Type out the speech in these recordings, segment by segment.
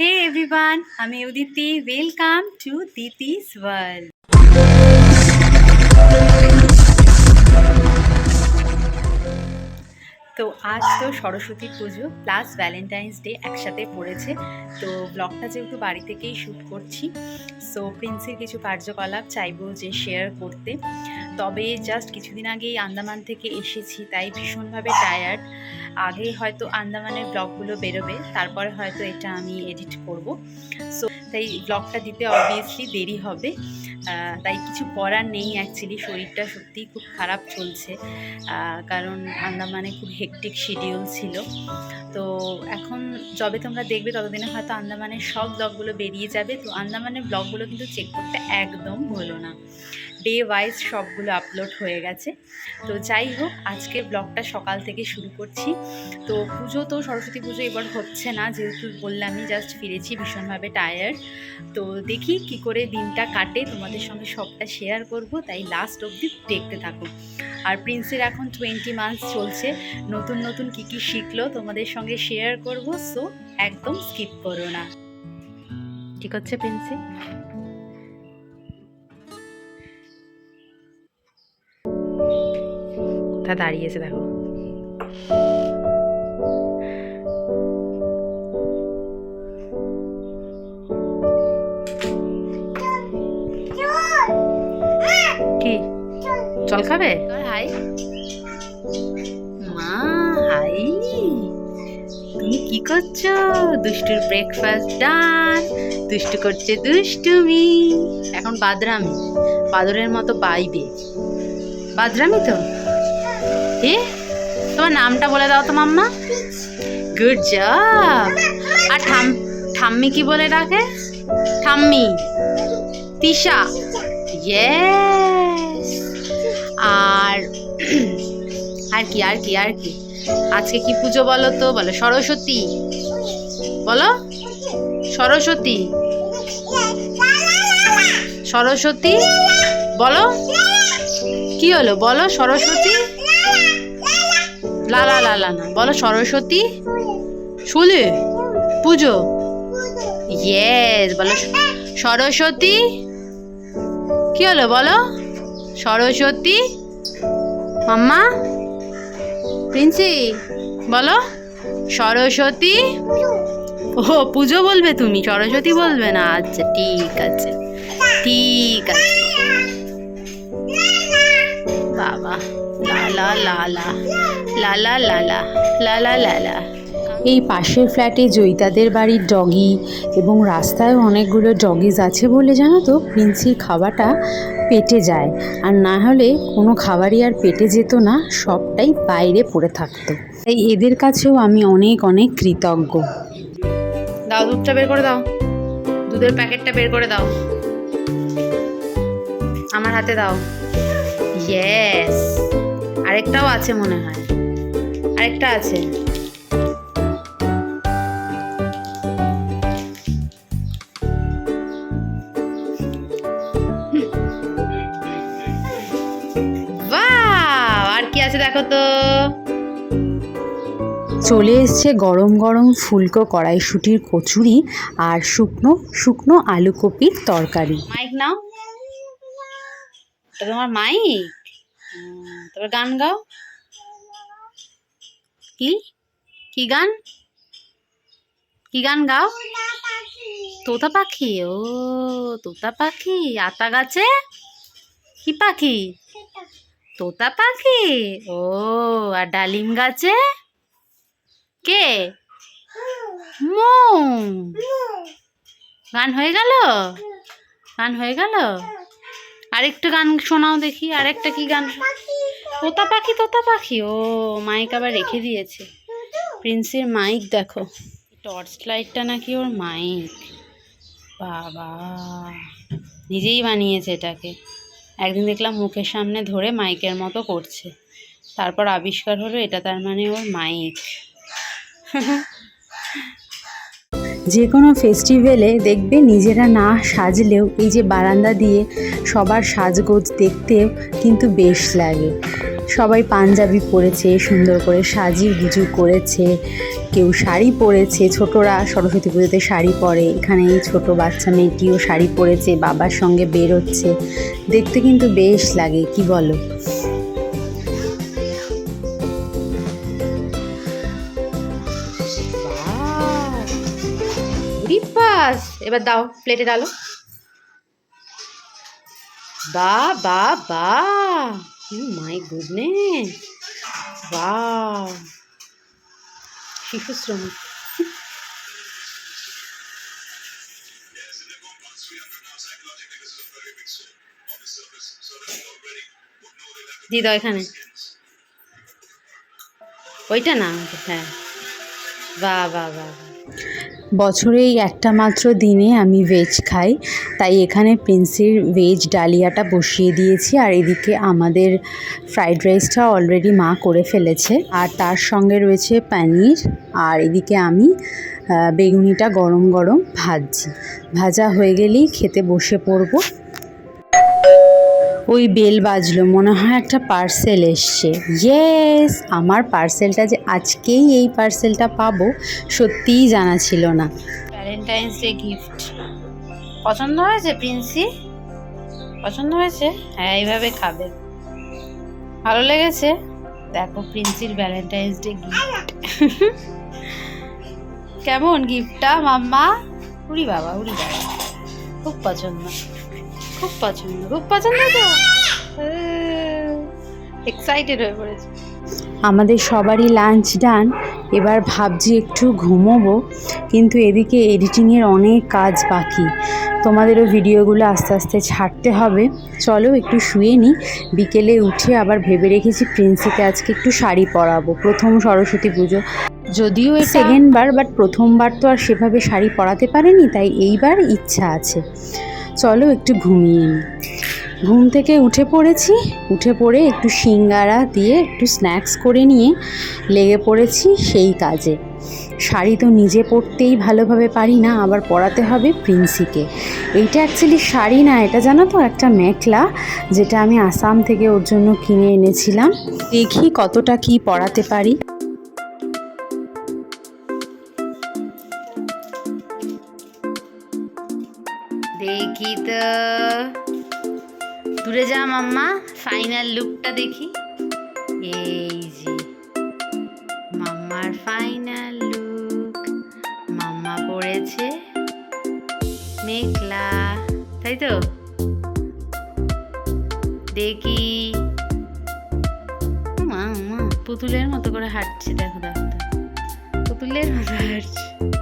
হে everyone আমি Uditi welcome to Diti's world তো আজ তো সরস্বতী পুজো প্লাস ভ্যালেন্টাইন্স ডে একসাথে পড়েছে। তো ব্লগটা যেহেতু বাড়ি থেকেই শ্যুট করছি সো প্রিন্সের কিছু কার্যকলাপ চাইব যে শেয়ার করতে। তবে জাস্ট কিছুদিন আগেই আন্দামান থেকে এসেছি, তাই ভীষণভাবে টায়ার্ড আগে হয়তো আন্দামানের ব্লগগুলো বেরোবে, তারপরে হয়তো এটা আমি এডিট করব। সো তাই ব্লগটা দিতে অবভিয়াসলি দেরি হবে। তাই কিছু করার নেই অ্যাকচুয়ালি শরীরটা সত্যিই খুব খারাপ চলছে। কারণ আন্দামানে খুব হেকটিক শিডিউল ছিল। তো এখন যবে তোমরা দেখবে ততদিনে হয়তো আন্দামানের সব ব্লগগুলো বেরিয়ে যাবে। তো আন্দামানের ব্লগগুলো কিন্তু চেক করতে একদম ভুলো না। ডে ওয়াইজ সবগুলো আপলোড হয়ে গেছে। তো যাই হোক আজকে ব্লগটা সকাল থেকে শুরু করছি। তো পুজো তো সরস্বতী পুজো এবার হচ্ছে না, যেহেতু বললামই জাস্ট ফিরেছি ভীষণভাবে টায়ার্ড তো দেখি কি করে দিনটা কাটে, তোমাদের সঙ্গে সবটা শেয়ার করব, তাই লাস্ট অবধি দেখতে থাকো। আর প্রিন্সের এখন টোয়েন্টি মান্থস চলছে, নতুন নতুন কি কি শিখলো তোমাদের সঙ্গে শেয়ার করব সো একদম স্কিপ করো না। ঠিক হচ্ছে প্রিন্সি? কোথায় দাঁড়িয়েছে দেখো। জল খাবে? মা, হাই। তুমি কি করছ? দুষ্টুর ব্রেকফাস্ট ডান দুষ্টু করছে দুষ্টুমি। এখন বাদরামি, বাদরের মতো বাইবে। বাদরামি তো? এ, তোমার নামটা বলে দাও তো মাম্মা। গুড জব আর ঠাম, ঠাম্মি কি বলে ডাকে? ঠাম্মি। তিশা। ইয়েস আর কি আর কি আর কি। আজকে কি পুজো বলো তো? বলো, সরস্বতী। বলো, সরস্বতী। সরস্বতী, বলো। কি হলো? বলো, সরস্বতী। লা লা লা লা, না। বলো, সরস্বতী। শুলে, পুজো। ইয়েস বলো, সরস্বতী। কি হলো? বলো, সরস্বতী। মাম্মা। প্রিন্সি, বলো, সরস্বতী? ও পুজো বলবে তুমি, সরস্বতী বলবে না আচ্ছা ঠিক আছে ঠিক আছে। বাবা, লালা লালা লালা লালা লালা লালা। এই পাশের ফ্ল্যাটে জয়িতাদের বাড়ির ডগি এবং রাস্তায় অনেকগুলো ডগিজ আছে বলে জানো তো, প্রিন্সির খাওয়াটা পেটে যায়। আর না হলে কোনো খাবারই আর পেটে যেত না, সবটাই বাইরে পড়ে থাকতো। তাই এদের কাছেও আমি অনেক অনেক কৃতজ্ঞ। দাও, দুধটা বের করে দাও। দুধের প্যাকেটটা বের করে দাও। আমার হাতে দাও। ইয়েস আরেকটাও আছে মনে হয়। আরেকটা আছে। চলে এসছে গরম গরম ফুলকো কড়াইশুটির কচুরি আর শুকনো শুকনো আলু কপির তরকারি। মাইক নাও। এটা তোমার মাইক? তবে গান গাও। কি? কি গান? কি গান গাও? তোতা পাখি, ও তোতা পাখি। আতা গাছে? কি পাখি? তোতা পাখি, ও। আর ডালিম গাছে? কে? মৌ। গান হয়ে গেল? গান হয়ে গেল? আরেকটা গান শোনাও দেখি, আরেকটা কি গান? তোতা পাখি তোতা পাখি। ও মাইক আবার রেখে দিয়েছে। প্রিন্সের মাইক দেখো। টর্চ লাইটটা নাকি ওর মাইক বাবা। নিজেই বানিয়েছে এটাকে। একদিন দেখলাম মুখের সামনে ধরে মাইকের মতো করছে। তারপর আবিষ্কার হলো এটা তার মানে ওর মাইক যে কোনো ফেস্টিভ্যালে দেখবে নিজেরা না সাজলেও এই যে বারান্দা দিয়ে সবার সাজগোজ দেখতেও কিন্তু বেশ লাগে। সবাই পাঞ্জাবি পরেছে, সুন্দর করে সাজি গুজু করেছে, কেউ শাড়ি পরেছে, ছোটরা সরস্বতী পুজোতে শাড়ি পরে, এখানে এই ছোট বাচ্চা মেয়েটিও শাড়ি পরেছে, বাবার সঙ্গে বেরোচ্ছে, দেখতে কিন্তু বেশ লাগে, কি বলো? এবার দাও প্লেটে ডালো বা বা বা। My goodness. বা শিশু শ্রমিক দিয়ে দাও এখানে। ওইটা না হ্যাঁ। বা বা বাহ। বছরে এই একটা মাত্র দিনে আমি ভেজ খাই। তাই এখানে প্রিন্সির ভেজ ডালিয়াটা বসিয়ে দিয়েছি আর এদিকে আমাদের ফ্রাইড রাইসটা অলরেডি মা করে ফেলেছে। আর তার সঙ্গে রয়েছে পনির আর এদিকে আমি বেগুনিটা গরম গরম ভাজছি। ভাজা হয়ে গেলেই খেতে বসে পড়ব। ওই বেল বাজলো, মনে হয় একটা পার্সেল এসছে। ইয়েস আমার পার্সেলটা যে আজকেই এই পার্সেলটা পাবো, সত্যিই জানা ছিল না। ভ্যালেন্টাইন্স ডে গিফট পছন্দ হয়েছে প্রিন্সি পছন্দ হয়েছে? হ্যাঁ এইভাবে খাবে। ভালো লেগেছে? দেখো প্রিন্সির ভ্যালেন্টাইন্স ডে গিফট কেমন গিফটটা মাম্মা? উড়ি বাবা উড়ি বাবা। খুব পছন্দ। খুব পছন্দ খুব পছন্দ তো এক্সাইটেড হয়ে পড়েছে। আমাদের সবারই লাঞ্চ ডান এবার ভাবছি একটু ঘুমোবো কিন্তু এদিকে এডিটিংয়ের অনেক কাজ বাকি। তোমাদেরও ভিডিওগুলো আস্তে আস্তে ছাড়তে হবে। চলো একটু শুয়ে নিই বিকেলে উঠে আবার ভেবে রেখেছি প্রিন্সিকে আজকে একটু শাড়ি পরাবো প্রথম সরস্বতী পুজো। যদিও সেকেন্ড বার বাট প্রথমবার তো আর সেভাবে শাড়ি পরাতে পারেনি তাই এইবার ইচ্ছা আছে। চলো একটু ঘুমিয়ে নিই ঘুম থেকে উঠে পড়েছি, উঠে পড়ে একটু সিঙ্গারা দিয়ে একটু স্ন্যাক্স করে নিয়ে লেগে পড়েছি সেই কাজে। শাড়ি তো নিজে পরতেই ভালোভাবে পারি না, আবার পরাতে হবে প্রিন্সিকে। এইটা অ্যাকচুয়ালি শাড়ি না, এটা জানো তো একটা মেখলা, যেটা আমি আসাম থেকে ওর জন্য কিনে এনেছিলাম। দেখি কতটা কি পরাতে পারি। দেখি তো। দূরে যা মাম্মা ফাইনাল লুকটা দেখি। এই যে, মাম্মার ফাইনাল লুক মাম্মা পড়েছে মেঘলা, তাই তো? দেখি। মা, পুতুলের মতো করে হাঁটছে, দেখো দেখো দেখো। পুতুলের মতো হাঁটছে।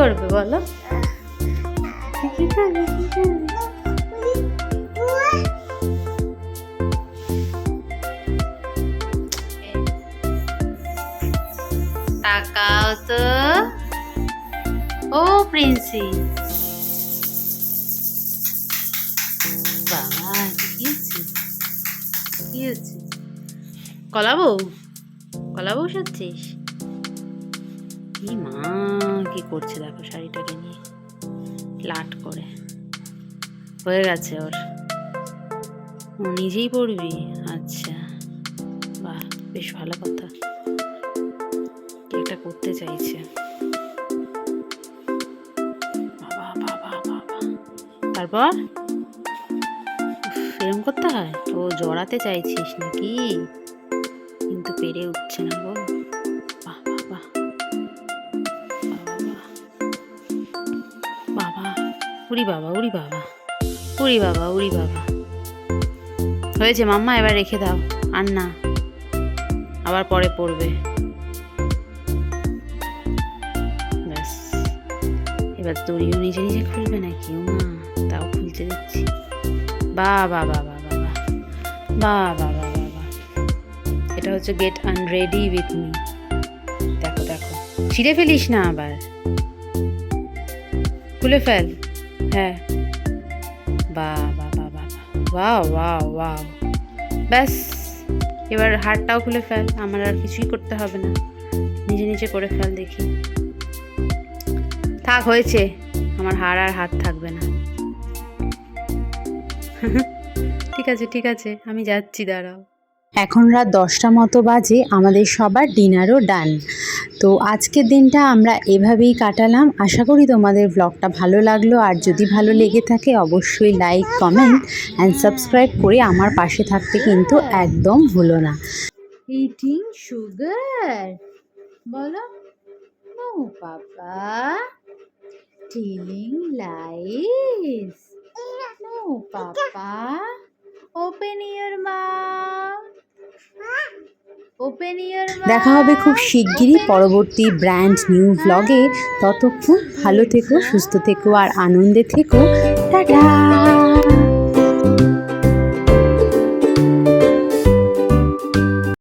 করবে বলো? তাকাও তো। ও প্রিন্সি। বাবা কি হচ্ছে কি হচ্ছে কলাবো কলাবো সাচ্ছিস কি মা, কি করছে দেখো শাড়িটাকে নিয়ে। লাট করে। হয়ে গেছে ওর। ও নিজেই পড়বি আচ্ছা। বাহ, বেশ ভালো কথা। কি একটা করতে চাইছে? বাবা বাবা বাবা। তারপর? এরম করতে হয়? ও জড়াতে চাইছিস নাকি? কিন্তু পেরে উঠছে না গো। উড়ি বাবা উড়ি বাবা উড়ি বাবা উড়ি বাবা হয়েছে মাম্মা এবার রেখে দাও আর না আবার পরে পড়বে ব্যাস এবার দড়িও নিজে নিজে খুলবে নাকি ও মা তাও খুলতে দিচ্ছি বা বা বা বা বা বা বা বা বা বা এটা হচ্ছে গেট আনরেডি উইথ মি দেখো দেখো ছিঁড়ে ফেলিস না আবার খুলে ফেল হ্যাঁ। বা বা বা বা ব্যাস, এবার হারটাও খুলে ফেল, আমার আর কিছুই করতে হবে না। নিজে নিজে করে ফেল দেখি। থাক, হয়েছে। আমার হার আর হাত থাকবে না। ঠিক আছে ঠিক আছে, আমি যাচ্ছি, দাঁড়াও। এখন রাত দশটা মতো বাজে, আমাদের সবার ডিনারও ডান তো আজকের দিনটা আমরা এভাবেই কাটালাম। আশা করি তোমাদের ব্লগটা ভালো লাগল। আর যদি ভালো লেগে থাকে অবশ্যই লাইক কমেন্ট অ্যান্ড সাবস্ক্রাইব করে আমার পাশে থাকতে কিন্তু একদম ভুলো না। ইটিং সুগার বলো no papa telling lies no papa open your your দেখা হবে খুব শিগগিরই পরবর্তী ব্র্যান্ড নিউ ব্লগে ততক্ষণ ভালো থেকো, সুস্থ থেকো আর আনন্দে থেকো। টাটা!